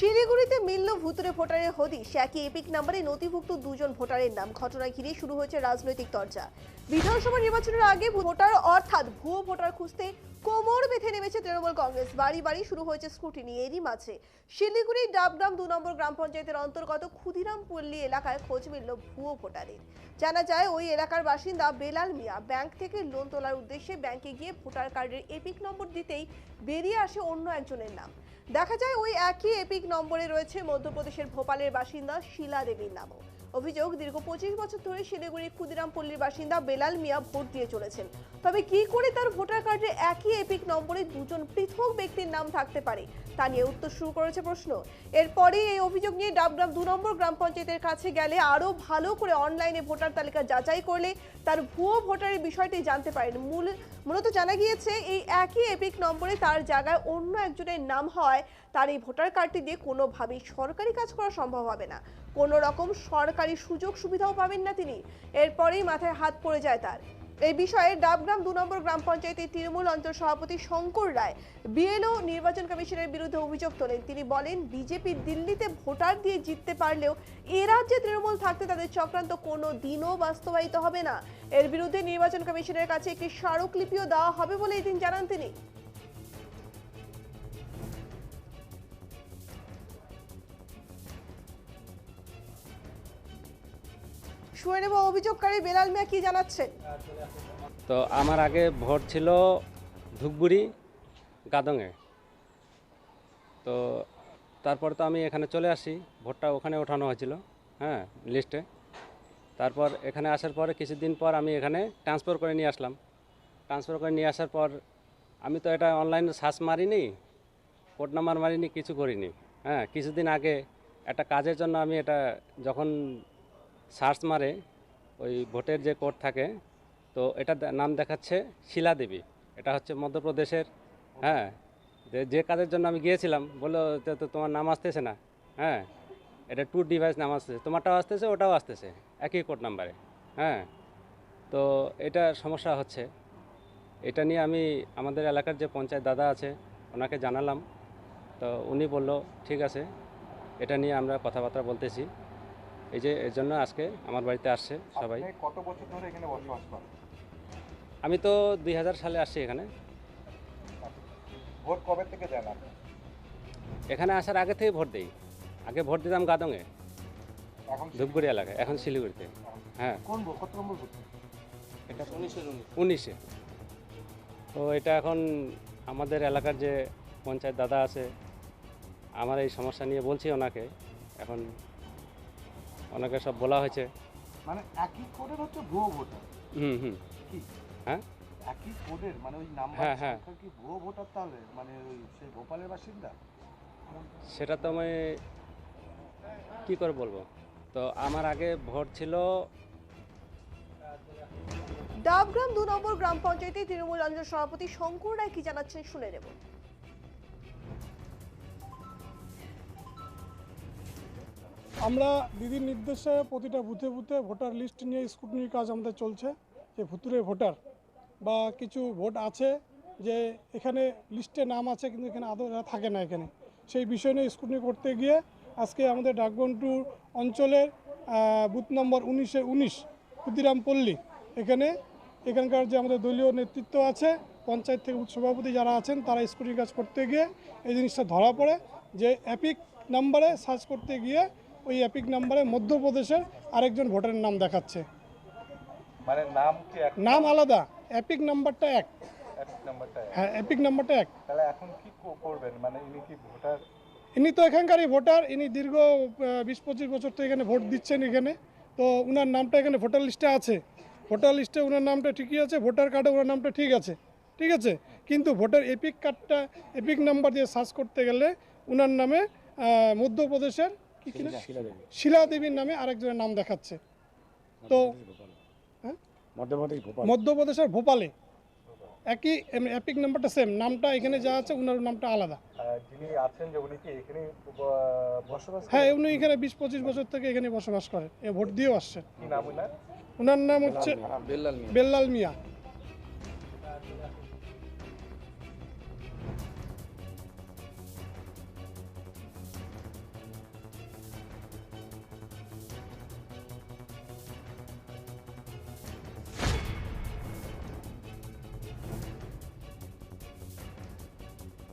শিলিগুড়িতে মিলল ভুতুরে ভোটারের হদিশ। একই এপিক নাম্বারে নথিভুক্ত দুজন ভোটারের নাম ঘটনা ঘিরে শুরু হয়েছে রাজনৈতিক চর্চা বিধানসভা নির্বাচনের আগে ভোটার অর্থাৎ ভুয়ো ভোটার খুঁজতে কোমর বেঁধে নেমেছে তৃণমূল কংগ্রেস। বাড়ি বাড়ি শুরু হয়েছে স্ক্রুটিনি এরই মাঝে। শিলিগুড়ির ডাবগ্রাম দু নম্বর গ্রাম পঞ্চায়েতের অন্তর্গত ক্ষুদিরাম পল্লী এলাকায় খোঁজ মিলল ভুয়ো ভোটারের। জানা যায়, ওই এলাকার বাসিন্দা বেলাল মিয়া ব্যাংক থেকে লোন তোলার উদ্দেশ্যে ব্যাংকে গিয়ে ভোটার কার্ডের এপিক নম্বর দিতেই বেরিয়ে আসে অন্য একজনের নাম। দেখা যায় ওই একই এপিক নম্বরে রয়েছে মধ্যপ্রদেশের ভোপালের বাসিন্দা শিলা দেবীর নামও। অভিযোগ, দীর্ঘ পঁচিশ বছর ধরে শিলিগুড়ির ক্ষুদিরামপল্লির বাসিন্দা বেলাল মিয়া ভোট দিয়ে চলেছেন। তবে কি করে তার ভোটার কার্ডে একই এপিক নম্বরে দুজন পৃথক ব্যক্তির নাম থাকতে পারে, তা নিয়ে উত্তর শুরু করেছে প্রশ্ন। এরপরেই এই অভিযোগ নিয়ে ডাবগ্রাম দু নম্বর গ্রাম পঞ্চায়েতের কাছে গেলে আরও ভালো করে অনলাইনে ভোটার তালিকা যাচাই করলে তার ভুয়ো ভোটারের বিষয়টি জানতে পারেন। মূল, মূলত জানা গিয়েছে এই একই এপিক নম্বরে তার জায়গায় অন্য একজনের নাম হয় তার এই ভোটার কার্ডটি দিয়ে কোনোভাবেই সরকারি কাজ করা সম্ভব হবে না। কোনো রকম সরকারি সুযোগ সুবিধাও পাবেন না তিনি। এরপরেই মাথায় হাত পড়ে যায় তার। এই বিষয়ে ডাবগ্রাম দু নম্বর গ্রাম পঞ্চায়েতের তৃণমূল অঞ্চল সভাপতি শঙ্কর রায় বিএলও নির্বাচন কমিশনের বিরুদ্ধে অভিযোগ তোলেন। তিনি বলেন, বিজেপি দিল্লিতে ভোটার দিয়ে জিততে পারলেও এ রাজ্যে তৃণমূল থাকতে তাদের চক্রান্ত কোনো দিনও বাস্তবায়িত হবে না। এর বিরুদ্ধে নির্বাচন কমিশনের কাছে একটি স্মারকলিপিও দেওয়া হবে বলে এদিন জানান তিনি। শুনে নেব অভিযোগকারী বেলাল মিয়া কি জানাচ্ছেন তো আমার আগে ভোট ছিল ধূপগুড়ি গাদংয়ে তো তারপর তো আমি এখানে চলে আসি, ভোটটা ওখানে ওঠানো হয়েছিল হ্যাঁ লিস্টে। তারপর এখানে আসার পরে কিছুদিন পর আমি এখানে ট্রান্সফার করে নিয়ে আসলাম। ট্রান্সফার করে নিয়ে আসার পর আমি তো এটা অনলাইনে সার্চ মারিনি, কোড নাম্বার মারিনি, কিছু করিনি হ্যাঁ কিছুদিন আগে একটা কাজের জন্য আমি এটা যখন সার্চ মারে ওই ভোটের যে কোড থাকে, তো এটা নাম দেখাচ্ছে শিলা দেবী। এটা হচ্ছে মধ্যপ্রদেশের হ্যাঁ যে- যে কাজের জন্য আমি গিয়েছিলাম, বলল "তো- তো তোমার নাম আসতেছে না? হ্যাঁ এটা টু ডিভাইস নাম আসতেছে। তোমারটাও আসতেছে, ওটাও আসতেছে, একই কোড নাম্বারে হ্যাঁ। তো এটা সমস্যা হচ্ছে। এটা নিয়ে আমি, আমাদের এলাকার যে পঞ্চায়েত দাদা আছে, ওনাকে জানালাম। তো উনি বলল, ঠিক আছে, এটা নিয়ে আমরা কথাবার্তা বলতেছি। এই যে এর জন্য আজকে আমার বাড়িতে আসছে সবাই। কত বছর ধরে এখানে বসবাস করেন? আমি তো দুই হাজার সালে আসছি এখানে। ভোট কবে থেকে দেন এখানে আসার আগে থেকে ভোট দিই। আগে ভোট দিতাম গাদংয়ে ধূপগুড়ি এলাকায় এখন শিলিগুড়িতে। হ্যাঁ। কোন কত নম্বর এটা উনিশে। তো এটা এখন আমাদের এলাকার যে পঞ্চায়েত দাদা আছে আমার এই সমস্যা নিয়ে বলছি ওনাকে। এখন ওনাকে সব বলা হয়েছে। মানে একই কোডের হচ্ছে ভুয়ো ভোটার হুম হুম। কি? হ্যাঁ? একই কোডের মানে ওই নাম্বার হ্যাঁ, হ্যাঁ। কি ভুয়ো ভোটার তাহলে? মানে ওই সেই ভোপালের বাসিন্দা? সেটা তো আমি কী করে বলব? তো আমার আগে ভোট ছিল ডাবগ্রাম দু নম্বর গ্রাম পঞ্চায়েতের তৃণমূল অঞ্চল সভাপতি শঙ্কর রায় কি জানাচ্ছেন শুনে নেব। আমরা দিদির নির্দেশে প্রতিটা বুথে বুথে ভোটার লিস্ট নিয়ে স্কুটনির কাজ আমাদের চলছে, যে ভুতুরে ভোটার বা কিছু ভোট আছে যে এখানে লিস্টে নাম আছে কিন্তু এখানে আদৌ থাকে না এখানে। সেই বিষয় নিয়ে স্কুটনি করতে গিয়ে আজকে আমাদের ডাকবন্টু অঞ্চলের বুথ নম্বর উনিশে উনিশ, ক্ষুদিরাম পল্লী, এখানে এখানকার যে আমাদের দলীয় নেতৃত্ব আছে, পঞ্চায়েত থেকে সভাপতি যারা আছেন, তারা স্কুটির কাজ করতে গিয়ে এই জিনিসটা ধরা পড়ে যে অ্যাপিক নাম্বারে সার্চ করতে গিয়ে ওই অ্যাপিক নাম্বারে মধ্যপ্রদেশের আরেকজন ভোটারের নাম দেখাচ্ছে। মানে নাম কি এক? নাম আলাদা। অ্যাপিক নাম্বারটা এক। এক নাম্বারটা এক। হ্যাঁ অ্যাপিক নাম্বারটা এক। তাহলে এখন কি করবেন? মানে ইনি কি ভোটার? ইনি তো এখানকারই ভোটার। ইনি দীর্ঘ বিশ পঁচিশ বছর তো এখানে ভোট দিচ্ছেন এখানে। তো উনার নামটা এখানে ভোটার লিস্টে আছে। ভোটার লিস্টে উনার নামটা ঠিকই আছে ভোটার কার্ডে ওনার নামটা ঠিক আছে। ঠিক আছে? কিন্তু ভোটার এপিক কার্ডটা এপিক নাম্বার দিয়ে সার্চ করতে গেলে উনার নামে মধ্যপ্রদেশের কি কি শিলা দেবীর নামে আরেকজনের নাম দেখাচ্ছে। তো হ্যাঁ? মধ্যপ্রদেশের ভোপালে। একই এপিক নাম্বারটা সেম নামটা এখানে যা আছে ওনার নামটা আলাদা। যিনি আছেন যে উনি কি এখানে বসবাস হ্যাঁ উনি এখানে বিশ পঁচিশ বছর থেকে এখানে বসবাস করেন। এ ভোট দিয়েও আসছেন। কি নাম উনার? ওনার নাম হচ্ছে বেল্লাল মিয়া।